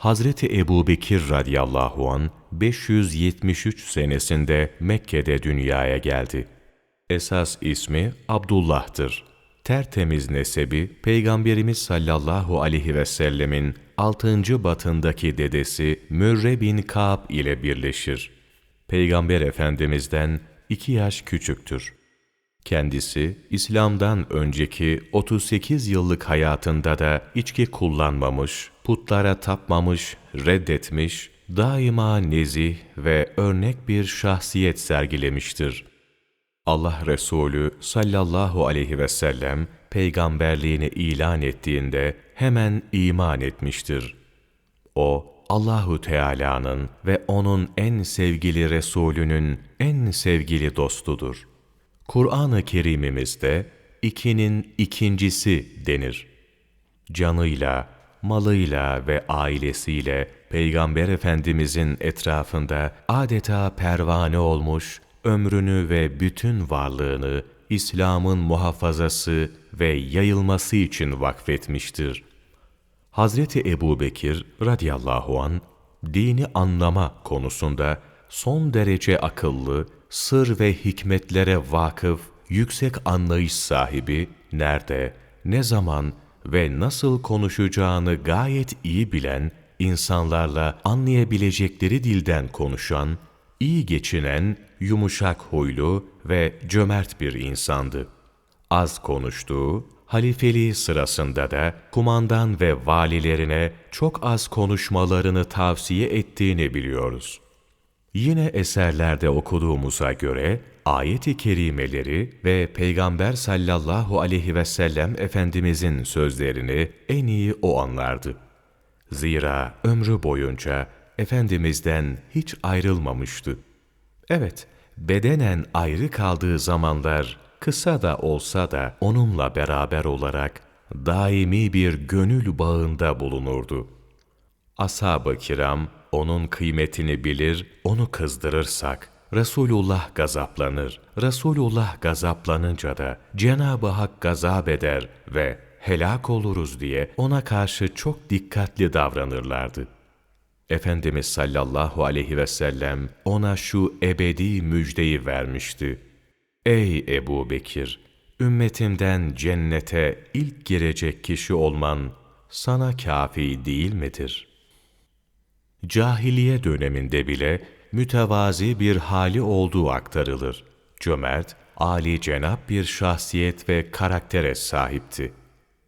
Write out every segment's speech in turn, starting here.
Hazreti Ebu Bekir radıyallahu an 573 senesinde Mekke'de dünyaya geldi. Esas ismi Abdullah'tır. Tertemiz nesebi Peygamberimiz sallallahu aleyhi ve sellemin 6. batındaki dedesi Mürre bin Ka'b ile birleşir. Peygamber Efendimiz'den iki yaş küçüktür. Kendisi İslam'dan önceki 38 yıllık hayatında da içki kullanmamış, putlara tapmamış, reddetmiş, daima nezih ve örnek bir şahsiyet sergilemiştir. Allah Resulü sallallahu aleyhi ve sellem peygamberliğini ilan ettiğinde hemen iman etmiştir. O Allahu Teala'nın ve onun en sevgili Resulünün en sevgili dostudur. Kur'an-ı Kerimimizde ikinin ikincisi denir. Canıyla, malıyla ve ailesiyle Peygamber Efendimizin etrafında adeta pervane olmuş, ömrünü ve bütün varlığını İslam'ın muhafazası ve yayılması için vakfetmiştir. Hazreti Ebu Bekir radıyallahu an dini anlama konusunda son derece akıllı, sır ve hikmetlere vakıf, yüksek anlayış sahibi, nerede, ne zaman ve nasıl konuşacağını gayet iyi bilen, insanlarla anlayabilecekleri dilden konuşan, iyi geçinen, yumuşak huylu ve cömert bir insandı. Az konuştuğu, halifeliği sırasında da kumandan ve valilerine çok az konuşmalarını tavsiye ettiğini biliyoruz. Yine eserlerde okuduğumuza göre ayet-i kerimeleri ve Peygamber sallallahu aleyhi ve sellem Efendimizin sözlerini en iyi o anlardı. Zira ömrü boyunca Efendimiz'den hiç ayrılmamıştı. Evet, bedenen ayrı kaldığı zamanlar kısa da olsa da onunla beraber olarak daimi bir gönül bağında bulunurdu. Ashab-ı kiram onun kıymetini bilir, onu kızdırırsak, Resulullah gazaplanır. Resulullah gazaplanınca da Cenab-ı Hak gazap eder ve helak oluruz diye ona karşı çok dikkatli davranırlardı. Efendimiz sallallahu aleyhi ve sellem ona şu ebedi müjdeyi vermişti. Ey Ebu Bekir! Ümmetimden cennete ilk girecek kişi olman sana kafi değil midir? Cahiliye döneminde bile mütevazi bir hali olduğu aktarılır. Cömert, âli cenap bir şahsiyet ve karaktere sahipti.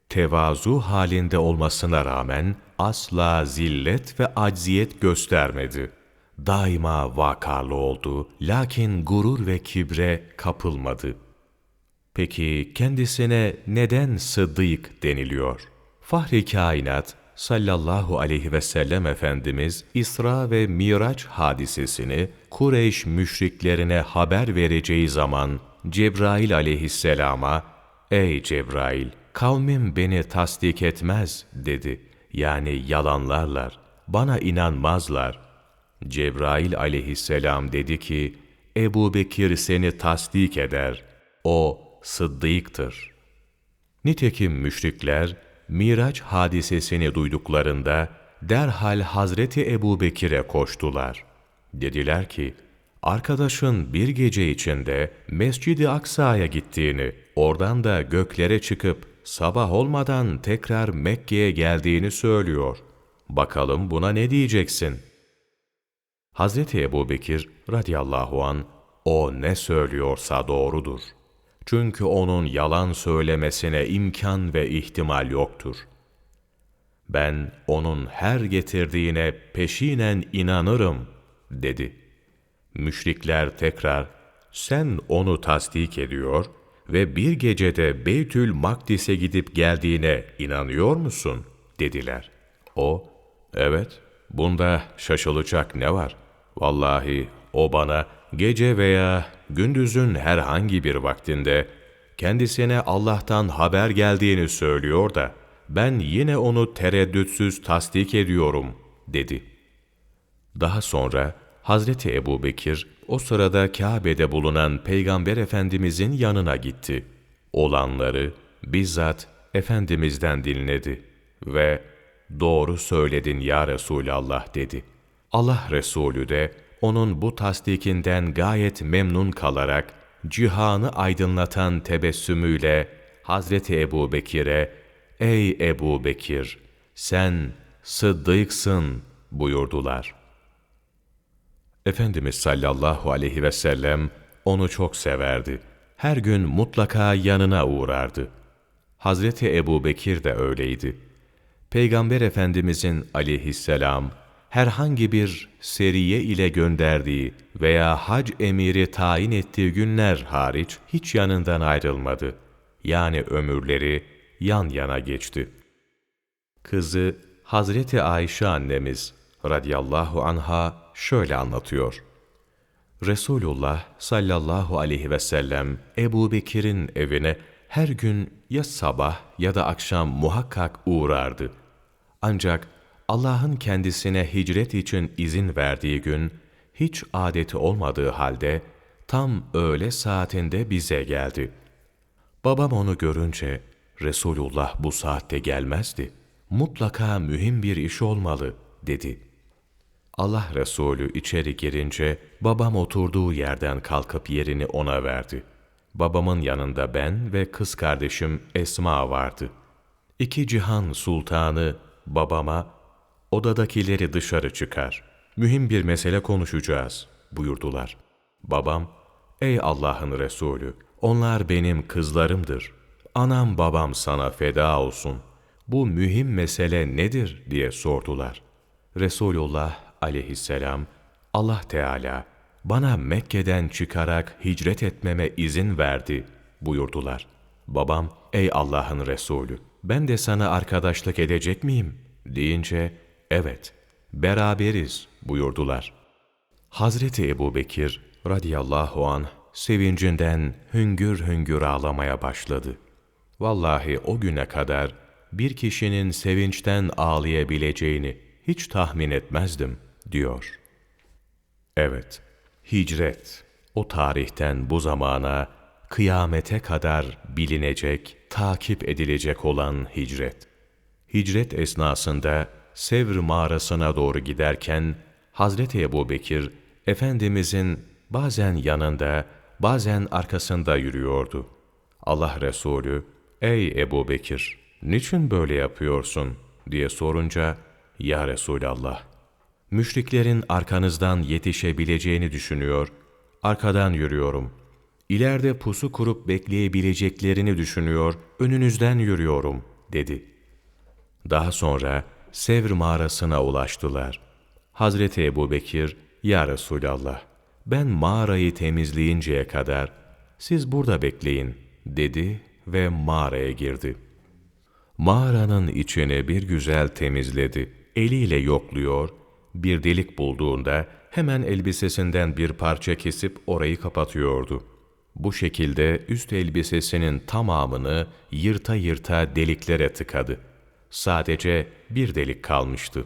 Tevazu halinde olmasına rağmen asla zillet ve acziyet göstermedi. Daima vakarlı oldu, lakin gurur ve kibre kapılmadı. Peki kendisine neden sıddık deniliyor? Fahri kainat sallallahu aleyhi ve sellem Efendimiz İsra ve Miraç hadisesini Kureyş müşriklerine haber vereceği zaman Cebrail aleyhisselama ''Ey Cebrail, kavmim beni tasdik etmez.'' dedi. Yani yalanlarlar, bana inanmazlar. Cebrail aleyhisselam dedi ki, Ebu Bekir seni tasdik eder. O sıddıktır. Nitekim müşrikler, Miraç hadisesini duyduklarında derhal Hazreti Ebu Bekir'e koştular. Dediler ki, arkadaşın bir gece içinde Mescid-i Aksa'ya gittiğini, oradan da göklere çıkıp sabah olmadan tekrar Mekke'ye geldiğini söylüyor. Bakalım buna ne diyeceksin? Hazreti Ebu Bekir radıyallahu an o ne söylüyorsa doğrudur. Çünkü onun yalan söylemesine imkan ve ihtimal yoktur. Ben onun her getirdiğine peşinen inanırım, dedi. Müşrikler tekrar, sen onu tasdik ediyor ve bir gecede Beytül Makdis'e gidip geldiğine inanıyor musun? dediler. O, evet, bunda şaşılacak ne var? Vallahi o bana gece veya gündüzün herhangi bir vaktinde kendisine Allah'tan haber geldiğini söylüyor da ben yine onu tereddütsüz tasdik ediyorum dedi. Daha sonra Hazreti Ebu Bekir o sırada Kabe'de bulunan Peygamber Efendimizin yanına gitti. Olanları bizzat Efendimiz'den dinledi ve doğru söyledin ya Resulallah dedi. Allah Resulü de onun bu tasdikinden gayet memnun kalarak cihanı aydınlatan tebessümüyle Hazreti Ebu Bekir'e ''Ey Ebu Bekir, sen sıddıksın.'' buyurdular. Efendimiz sallallahu aleyhi ve sellem onu çok severdi. Her gün mutlaka yanına uğrardı. Hazreti Ebu Bekir de öyleydi. Peygamber Efendimizin aleyhisselam herhangi bir seriye ile gönderdiği veya hac emiri tayin ettiği günler hariç hiç yanından ayrılmadı. Yani ömürleri yan yana geçti. Kızı Hazreti Ayşe annemiz radıyallahu anha şöyle anlatıyor. Resulullah sallallahu aleyhi ve sellem Ebu Bekir'in evine her gün ya sabah ya da akşam muhakkak uğrardı. Ancak Allah'ın kendisine hicret için izin verdiği gün, hiç adeti olmadığı halde tam öğle saatinde bize geldi. Babam onu görünce, Resulullah bu saatte gelmezdi. Mutlaka mühim bir iş olmalı, dedi. Allah Resulü içeri girince, babam oturduğu yerden kalkıp yerini ona verdi. Babamın yanında ben ve kız kardeşim Esma vardı. İki cihan sultanı babama odadakileri dışarı çıkar. Mühim bir mesele konuşacağız buyurdular. Babam, ey Allah'ın Resulü, onlar benim kızlarımdır. Anam babam sana feda olsun. Bu mühim mesele nedir diye sordular. Resulullah aleyhisselam, Allah Teala bana Mekke'den çıkarak hicret etmeme izin verdi buyurdular. Babam, ey Allah'ın Resulü, ben de sana arkadaşlık edecek miyim? deyince, evet, beraberiz buyurdular. Hazreti Ebu Bekir radıyallahu an sevincinden hüngür hüngür ağlamaya başladı. Vallahi o güne kadar bir kişinin sevinçten ağlayabileceğini hiç tahmin etmezdim, diyor. Evet, hicret, o tarihten bu zamana, kıyamete kadar bilinecek, takip edilecek olan hicret. Hicret esnasında Sevr mağarasına doğru giderken Hazreti Ebu Bekir, Efendimizin bazen yanında, bazen arkasında yürüyordu. Allah Resulü, ''Ey Ebu Bekir, niçin böyle yapıyorsun?'' diye sorunca, ''Ya Resulallah, müşriklerin arkanızdan yetişebileceğini düşünüyor, arkadan yürüyorum. İleride pusu kurup bekleyebileceklerini düşünüyor, önünüzden yürüyorum.'' dedi. Daha sonra Sevr mağarasına ulaştılar. Hazreti Ebu Bekir, ''Ya Resulallah, ben mağarayı temizleyinceye kadar siz burada bekleyin.'' dedi ve mağaraya girdi. Mağaranın içini bir güzel temizledi. Eliyle yokluyor, bir delik bulduğunda hemen elbisesinden bir parça kesip orayı kapatıyordu. Bu şekilde üst elbisesinin tamamını yırta yırta deliklere tıkadı. Sadece bir delik kalmıştı.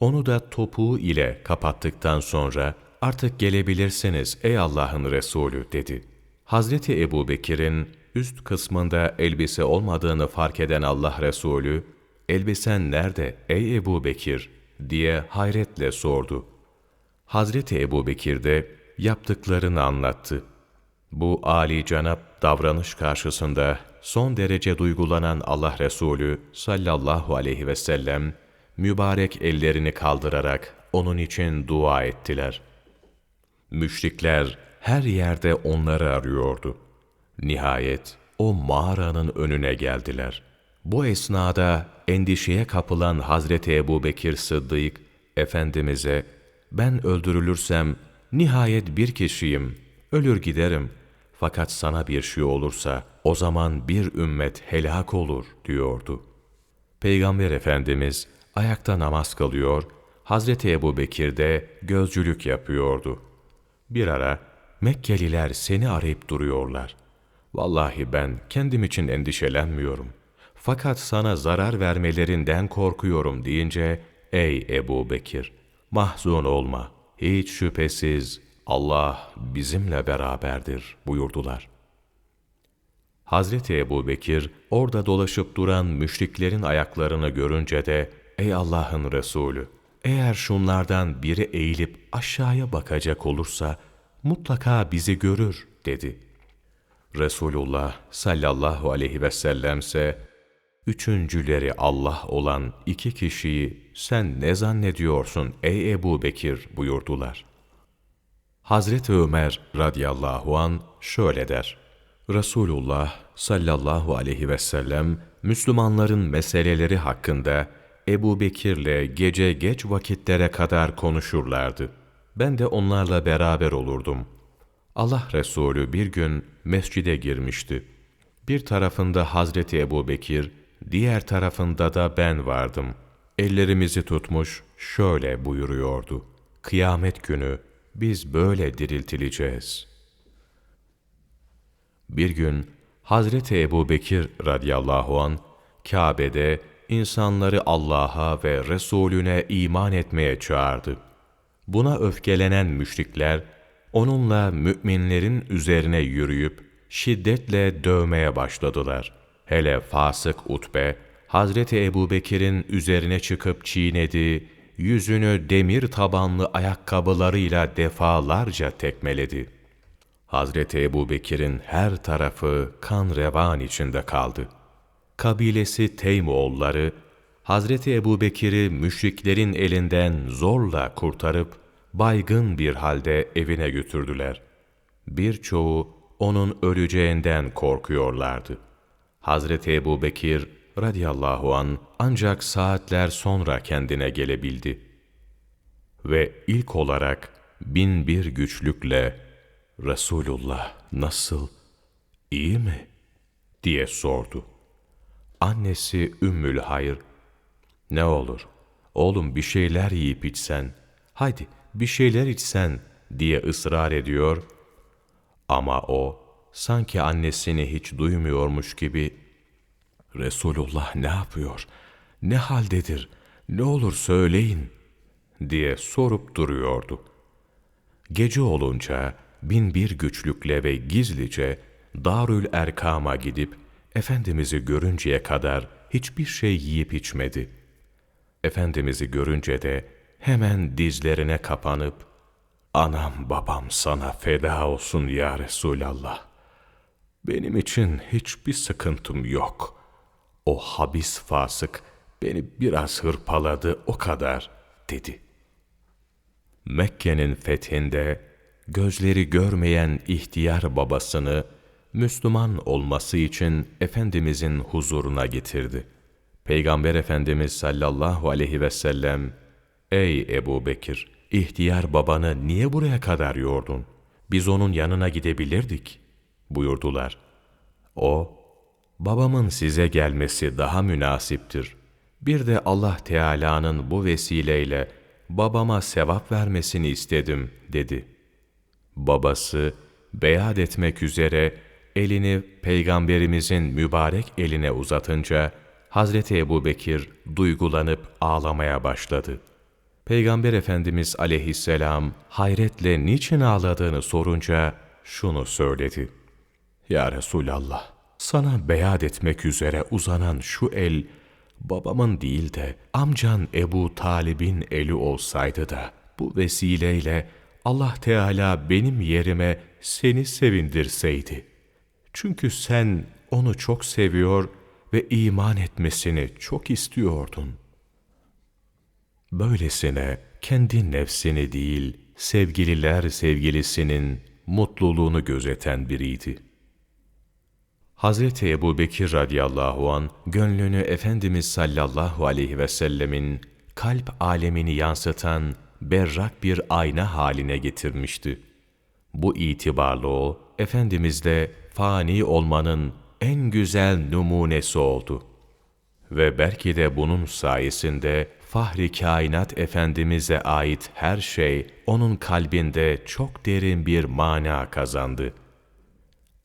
Onu da topuğu ile kapattıktan sonra artık gelebilirsiniz ey Allah'ın Resulü dedi. Hazreti Ebu Bekir'in üst kısmında elbise olmadığını fark eden Allah Resulü, elbisen nerede ey Ebu Bekir diye hayretle sordu. Hazreti Ebu Bekir de yaptıklarını anlattı. Bu âli canap davranış karşısında son derece duygulanan Allah Resulü sallallahu aleyhi ve sellem, mübarek ellerini kaldırarak onun için dua ettiler. Müşrikler her yerde onları arıyordu. Nihayet o mağaranın önüne geldiler. Bu esnada endişeye kapılan Hazreti Ebu Bekir Sıddık, Efendimiz'e, ben öldürülürsem nihayet bir kişiyim, ölür giderim. Fakat sana bir şey olursa o zaman bir ümmet helak olur diyordu. Peygamber Efendimiz ayakta namaz kılıyor, Hazreti Ebu Bekir de gözcülük yapıyordu. Bir ara Mekkeliler seni arayıp duruyorlar. Vallahi ben kendim için endişelenmiyorum. Fakat sana zarar vermelerinden korkuyorum deyince, ey Ebu Bekir, mahzun olma, hiç şüphesiz Allah bizimle beraberdir buyurdular. Hazreti Ebu Bekir orada dolaşıp duran müşriklerin ayaklarını görünce de ''Ey Allah'ın Resulü, eğer şunlardan biri eğilip aşağıya bakacak olursa mutlaka bizi görür.'' dedi. Resulullah sallallahu aleyhi ve sellem ise üçüncüleri Allah olan iki kişiyi sen ne zannediyorsun ey Ebu Bekir buyurdular. Hazreti Ömer radıyallahu an şöyle der. Resulullah sallallahu aleyhi ve sellem Müslümanların meseleleri hakkında Ebu Bekir'le gece geç vakitlere kadar konuşurlardı. Ben de onlarla beraber olurdum. Allah Resulü bir gün mescide girmişti. Bir tarafında Hazreti Ebu Bekir, diğer tarafında da ben vardım. Ellerimizi tutmuş şöyle buyuruyordu. Kıyamet günü biz böyle diriltileceğiz. Bir gün Hazreti Ebu Bekir radıyallahu an Kabe'de insanları Allah'a ve Resulüne iman etmeye çağırdı. Buna öfkelenen müşrikler, onunla müminlerin üzerine yürüyüp şiddetle dövmeye başladılar. Hele fasık Utbe, Hazreti Ebu Bekir'in üzerine çıkıp çiğnedi, yüzünü demir tabanlı ayakkabılarıyla defalarca tekmeledi. Hazreti Ebu Bekir'in her tarafı kan revan içinde kaldı. Kabilesi Teymoğulları, Hazreti Ebu Bekir'i müşriklerin elinden zorla kurtarıp, baygın bir halde evine götürdüler. Birçoğu onun öleceğinden korkuyorlardı. Hazreti Ebu Bekir radıyallahu an ancak saatler sonra kendine gelebildi. Ve ilk olarak bin bir güçlükle Resulullah nasıl, iyi mi? diye sordu. Annesi Ümmül Hayır, ne olur, oğlum bir şeyler yiyip içsen, haydi bir şeyler içsen diye ısrar ediyor. Ama o, sanki annesini hiç duymuyormuş gibi, Resulullah ne yapıyor, ne haldedir, ne olur söyleyin, diye sorup duruyordu. Gece olunca, bin bir güçlükle ve gizlice Darül Erkam'a gidip Efendimiz'i görünceye kadar hiçbir şey yiyip içmedi. Efendimiz'i görünce de hemen dizlerine kapanıp Anam babam sana feda olsun ya Resulallah. Benim için hiçbir sıkıntım yok. O habis fasık beni biraz hırpaladı o kadar dedi. Mekke'nin fethinde gözleri görmeyen ihtiyar babasını Müslüman olması için Efendimizin huzuruna getirdi. Peygamber Efendimiz sallallahu aleyhi ve sellem, Ey Ebu Bekir, ihtiyar babanı niye buraya kadar yordun? Biz onun yanına gidebilirdik, buyurdular. O, babamın size gelmesi daha münasiptir. Bir de Allah Teala'nın bu vesileyle babama sevap vermesini istedim, dedi.'' babası beyat etmek üzere elini peygamberimizin mübarek eline uzatınca Hazreti Ebu Bekir duygulanıp ağlamaya başladı. Peygamber Efendimiz aleyhisselam hayretle niçin ağladığını sorunca şunu söyledi. Ya Resulallah, sana beyat etmek üzere uzanan şu el, babamın değil de amcan Ebu Talib'in eli olsaydı da bu vesileyle Allah Teala benim yerime seni sevindirseydi. Çünkü sen onu çok seviyor ve iman etmesini çok istiyordun. Böylesine kendi nefsini değil, sevgililer sevgilisinin mutluluğunu gözeten biriydi. Hazreti Ebu Bekir radıyallahu an gönlünü Efendimiz sallallahu aleyhi ve sellemin kalp alemini yansıtan berrak bir ayna haline getirmişti. Bu itibarlı o, Efendimiz'de fani olmanın en güzel numunesi oldu. Ve belki de bunun sayesinde Fahri Kainat Efendimiz'e ait her şey onun kalbinde çok derin bir mana kazandı.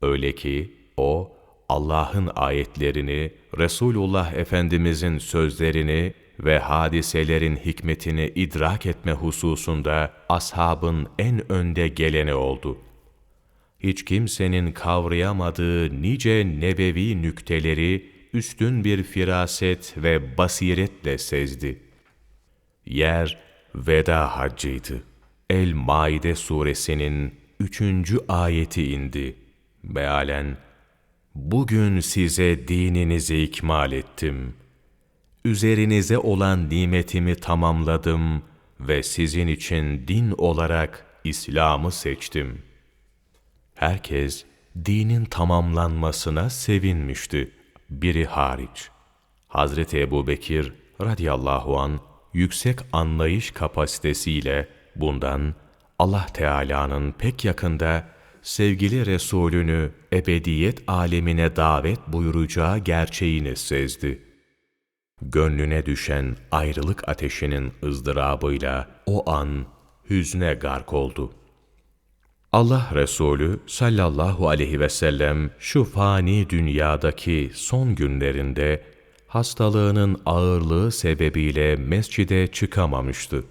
Öyle ki o Allah'ın ayetlerini, Resulullah Efendimiz'in sözlerini ve hadiselerin hikmetini idrak etme hususunda ashabın en önde geleni oldu. Hiç kimsenin kavrayamadığı nice nebevi nükteleri üstün bir firaset ve basiretle sezdi. Yer veda haccıydı. El-Maide suresinin üçüncü ayeti indi. Mealen, Bugün size dininizi ikmal ettim. Üzerinize olan nimetimi tamamladım ve sizin için din olarak İslam'ı seçtim. Herkes dinin tamamlanmasına sevinmişti. Biri hariç. Hazreti Ebu Bekir radıyallahu an yüksek anlayış kapasitesiyle bundan Allah Teala'nın pek yakında sevgili Resulünü ebediyet alemine davet buyuracağı gerçeğini sezdi. Gönlüne düşen ayrılık ateşinin ızdırabıyla o an hüzne gark oldu. Allah Resulü sallallahu aleyhi ve sellem şu fani dünyadaki son günlerinde hastalığının ağırlığı sebebiyle mescide çıkamamıştı.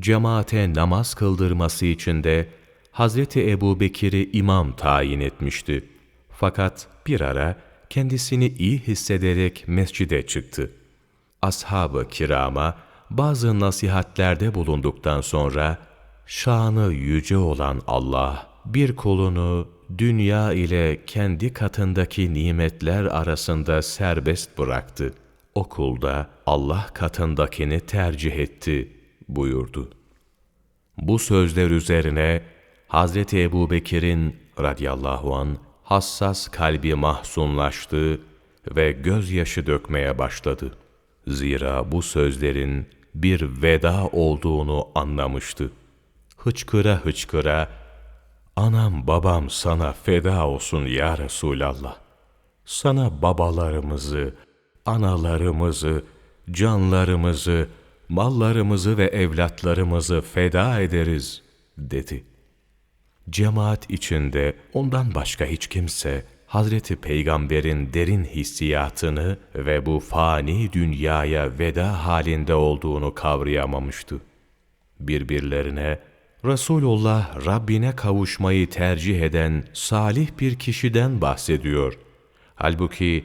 Cemaate namaz kıldırması için de Hazreti Ebu Bekir'i imam tayin etmişti. Fakat bir ara kendisini iyi hissederek mescide çıktı. Ashab-ı kirama bazı nasihatlerde bulunduktan sonra, şanı yüce olan Allah, bir kulunu dünya ile kendi katındaki nimetler arasında serbest bıraktı. O kulda Allah katındakini tercih etti buyurdu. Bu sözler üzerine Hazreti Ebu Bekir'in radiyallahu an hassas kalbi mahzunlaştı ve gözyaşı dökmeye başladı. Zira bu sözlerin bir veda olduğunu anlamıştı. Hıçkıra hıçkıra, Anam babam sana feda olsun ya Resulallah. Sana babalarımızı, analarımızı, canlarımızı, mallarımızı ve evlatlarımızı feda ederiz, dedi. Cemaat içinde ondan başka hiç kimse, Hazreti Peygamber'in derin hissiyatını ve bu fani dünyaya veda halinde olduğunu kavrayamamıştı. Birbirlerine, Resulullah Rabbine kavuşmayı tercih eden salih bir kişiden bahsediyor. Halbuki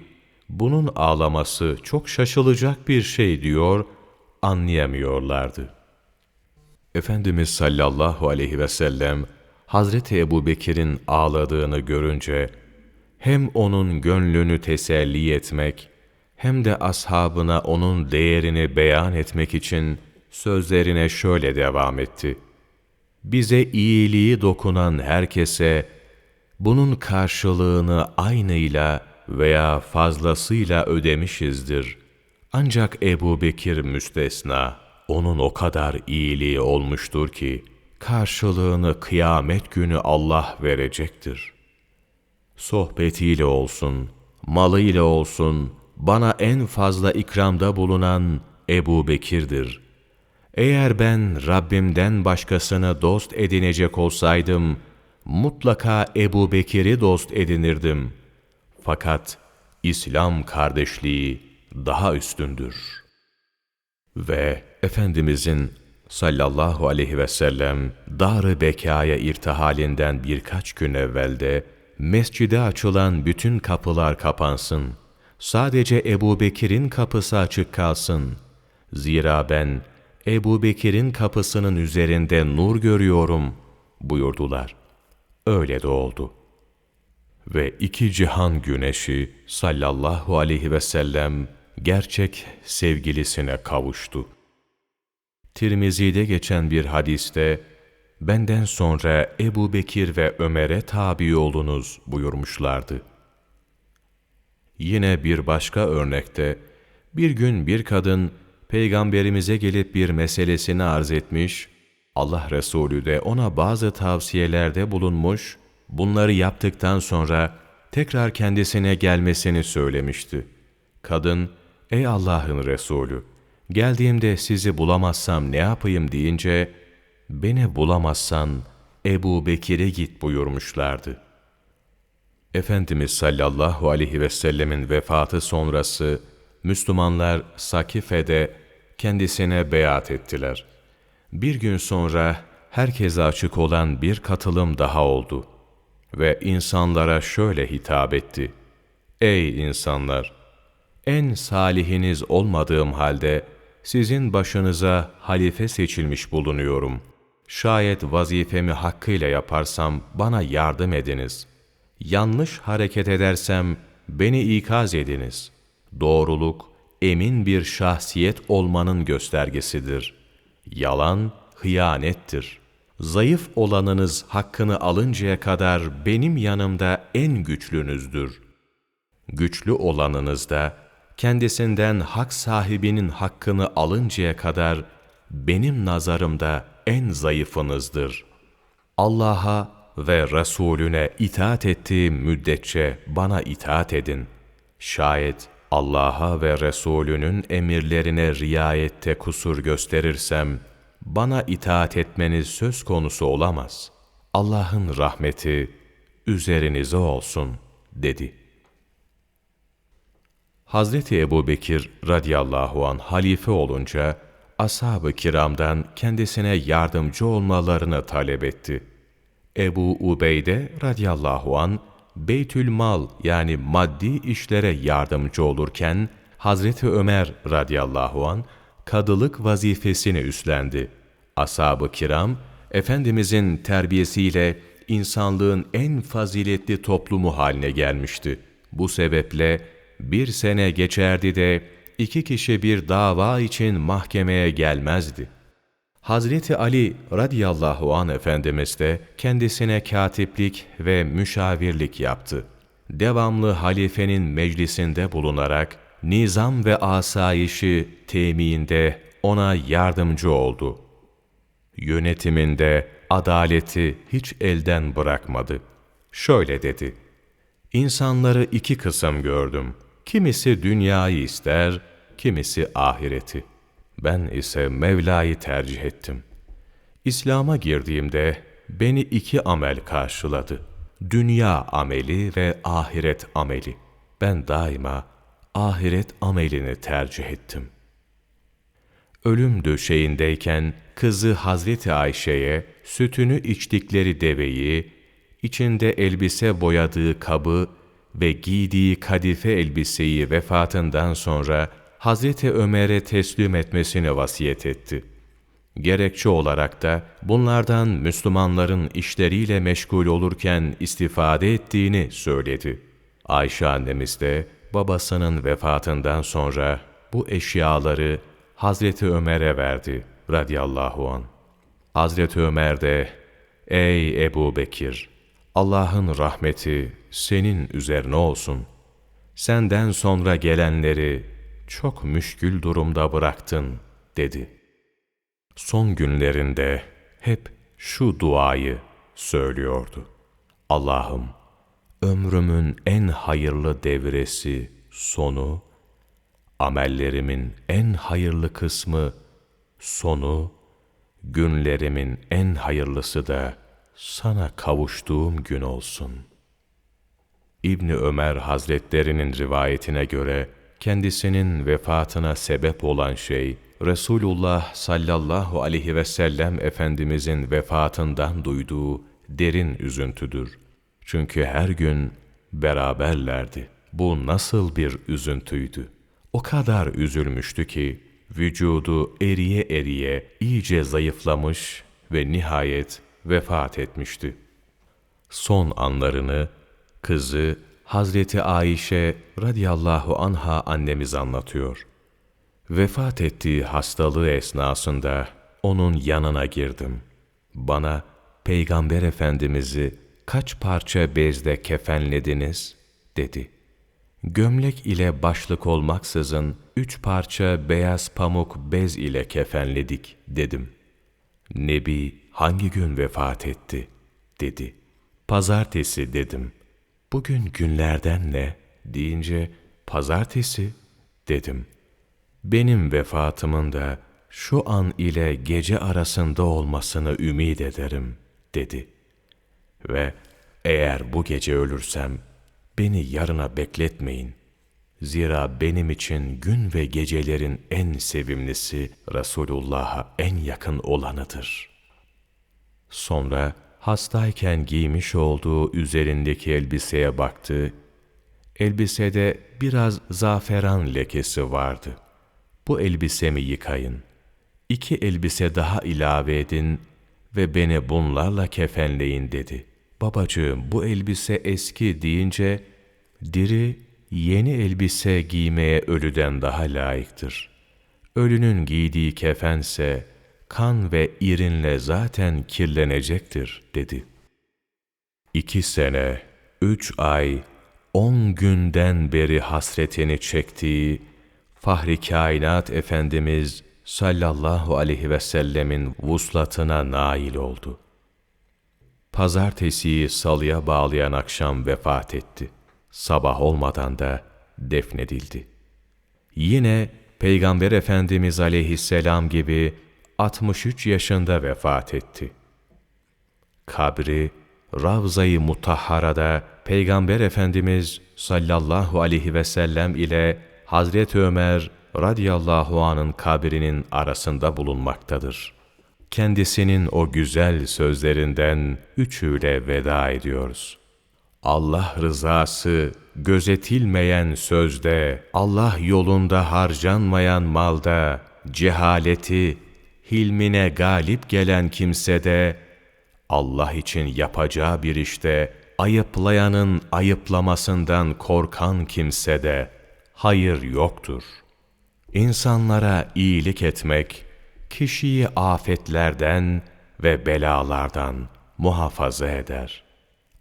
bunun ağlaması çok şaşılacak bir şey diyor, anlayamıyorlardı. Efendimiz sallallahu aleyhi ve sellem, Hazreti Ebu Bekir'in ağladığını görünce, hem onun gönlünü teselli etmek, hem de ashabına onun değerini beyan etmek için sözlerine şöyle devam etti. Bize iyiliği dokunan herkese, bunun karşılığını aynıyla veya fazlasıyla ödemişizdir. Ancak Ebu Bekir müstesna, onun o kadar iyiliği olmuştur ki, karşılığını kıyamet günü Allah verecektir. Sohbetiyle olsun, malıyla olsun, bana en fazla ikramda bulunan Ebu Bekir'dir. Eğer ben Rabbimden başkasını dost edinecek olsaydım, mutlaka Ebu Bekir'i dost edinirdim. Fakat İslam kardeşliği daha üstündür. Ve Efendimizin sallallahu aleyhi ve sellem dar-ı bekaya irtihalinden birkaç gün evvelde mescide açılan bütün kapılar kapansın. Sadece Ebu Bekir'in kapısı açık kalsın. Zira ben Ebu Bekir'in kapısının üzerinde nur görüyorum buyurdular. Öyle de oldu. Ve iki cihan güneşi sallallahu aleyhi ve sellem gerçek sevgilisine kavuştu. Tirmizi'de geçen bir hadiste, benden sonra Ebu Bekir ve Ömer'e tabi olunuz buyurmuşlardı. Yine bir başka örnekte, bir gün bir kadın, Peygamberimize gelip bir meselesini arz etmiş, Allah Resulü de ona bazı tavsiyelerde bulunmuş, bunları yaptıktan sonra tekrar kendisine gelmesini söylemişti. Kadın, ey Allah'ın Resulü, geldiğimde sizi bulamazsam ne yapayım deyince, beni bulamazsan Ebu Bekir'e git buyurmuşlardı. Efendimiz sallallahu aleyhi ve sellemin vefatı sonrası, Müslümanlar Sakife'de kendisine beyat ettiler. Bir gün sonra herkese açık olan bir katılım daha oldu ve insanlara şöyle hitap etti. Ey insanlar! en salihiniz olmadığım halde sizin başınıza halife seçilmiş bulunuyorum. Şayet vazifemi hakkıyla yaparsam bana yardım ediniz. Yanlış hareket edersem beni ikaz ediniz. Doğruluk, emin bir şahsiyet olmanın göstergesidir. Yalan, hıyanettir. Zayıf olanınız hakkını alıncaya kadar benim yanımda en güçlünüzdür. Güçlü olanınız da kendisinden hak sahibinin hakkını alıncaya kadar benim nazarımda en zayıfınızdır. Allah'a ve Resulüne itaat ettiğim müddetçe bana itaat edin. Şayet Allah'a ve Resulünün emirlerine riayette kusur gösterirsem, bana itaat etmeniz söz konusu olamaz. Allah'ın rahmeti üzerinize olsun, dedi. Hazreti Ebu Bekir radıyallahu an halife olunca, ashab-ı kiramdan kendisine yardımcı olmalarını talep etti. Ebu Ubeyde radıyallahu an Beytül Mal yani maddi işlere yardımcı olurken Hazreti Ömer radıyallahu an kadılık vazifesini üstlendi. Ashab-ı kiram Efendimizin terbiyesiyle insanlığın en faziletli toplumu haline gelmişti. Bu sebeple bir sene geçerdi de iki kişi bir dava için mahkemeye gelmezdi. Hazreti Ali radıyallahu an Efendimiz de kendisine katiplik ve müşavirlik yaptı. Devamlı halifenin meclisinde bulunarak nizam ve asayişi teminde ona yardımcı oldu. Yönetiminde adaleti hiç elden bırakmadı. Şöyle dedi, İnsanları iki kısım gördüm. Kimisi dünyayı ister, kimisi ahireti. Ben ise Mevla'yı tercih ettim. İslam'a girdiğimde beni iki amel karşıladı. Dünya ameli ve ahiret ameli. Ben daima ahiret amelini tercih ettim. Ölüm döşeğindeyken kızı Hazreti Ayşe'ye sütünü içtikleri deveyi, içinde elbise boyadığı kabı ve giydiği kadife elbiseyi vefatından sonra Hazreti Ömer'e teslim etmesini vasiyet etti. Gerekçe olarak da bunlardan Müslümanların işleriyle meşgul olurken istifade ettiğini söyledi. Ayşe annemiz de babasının vefatından sonra bu eşyaları Hazreti Ömer'e verdi radıyallahu an. Hazreti Ömer de, Ey Ebu Bekir! Allah'ın rahmeti senin üzerine olsun. Senden sonra gelenleri çok müşkül durumda bıraktın, dedi. Son günlerinde hep şu duayı söylüyordu. Allah'ım, ömrümün en hayırlı devresi sonu, amellerimin en hayırlı kısmı sonu, günlerimin en hayırlısı da sana kavuştuğum gün olsun. İbni Ömer Hazretlerinin rivayetine göre kendisinin vefatına sebep olan şey Resulullah sallallahu aleyhi ve sellem Efendimizin vefatından duyduğu derin üzüntüdür. Çünkü her gün beraberlerdi. Bu nasıl bir üzüntüydü? O kadar üzülmüştü ki vücudu eriye eriye iyice zayıflamış ve nihayet vefat etmişti. Son anlarını kızı Hazreti Ayşe radıyallahu anha annemiz anlatıyor. Vefat ettiği hastalığı esnasında onun yanına girdim. Bana Peygamber Efendimiz'i kaç parça bezde kefenlediniz? dedi. Gömlek ile başlık olmaksızın üç parça beyaz pamuk bez ile kefenledik dedim. Nebi hangi gün vefat etti? dedi. Pazartesi dedim. Bugün günlerden ne? deyince pazartesi dedim. Benim vefatımın da şu an ile gece arasında olmasını ümit ederim dedi. Ve eğer bu gece ölürsem beni yarına bekletmeyin. Zira benim için gün ve gecelerin en sevimlisi Resulullah'a en yakın olanıdır. Sonra hastayken giymiş olduğu üzerindeki elbiseye baktı. Elbisede biraz zaferan lekesi vardı. Bu elbisemi yıkayın. İki elbise daha ilave edin ve beni bunlarla kefenleyin dedi. Babacığım bu elbise eski deyince, diri yeni elbise giymeye ölüden daha layıktır. Ölünün giydiği kefense, kan ve irinle zaten kirlenecektir dedi. İki sene, üç ay, on günden beri hasretini çektiği Fahri Kainat Efendimiz sallallahu aleyhi ve sellemin vuslatına nail oldu. Pazartesiyi salıya bağlayan akşam vefat etti. Sabah olmadan da defnedildi. Yine Peygamber Efendimiz aleyhisselam gibi 63 yaşında vefat etti. Kabri Ravza-i Mutahhara'da Peygamber Efendimiz sallallahu aleyhi ve sellem ile Hazreti Ömer radıyallahu anın kabrinin arasında bulunmaktadır. Kendisinin o güzel sözlerinden üçüyle veda ediyoruz. Allah rızası gözetilmeyen sözde, Allah yolunda harcanmayan malda, cehaleti, hilmine galip gelen kimsede, Allah için yapacağı bir işte, ayıplayanın ayıplamasından korkan kimsede, hayır yoktur. İnsanlara iyilik etmek, kişiyi afetlerden ve belalardan muhafaza eder.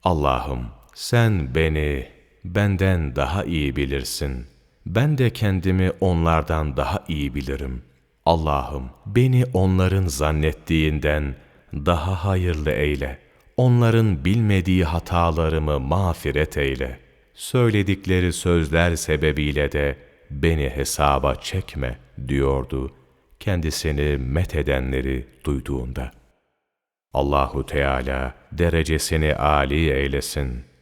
Allah'ım sen beni benden daha iyi bilirsin. Ben de kendimi onlardan daha iyi bilirim. Allah'ım beni onların zannettiğinden daha hayırlı eyle. Onların bilmediği hatalarımı mağfiret eyle. Söyledikleri sözler sebebiyle de beni hesaba çekme diyordu kendisini methedenleri duyduğunda. Allahu Teala derecesini âli eylesin.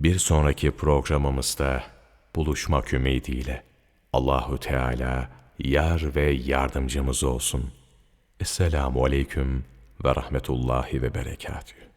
Bir sonraki programımızda buluşmak ümidiyle Allahu Teala yar ve yardımcımız olsun. Esselamu aleyküm ve rahmetullahi ve berekatühü.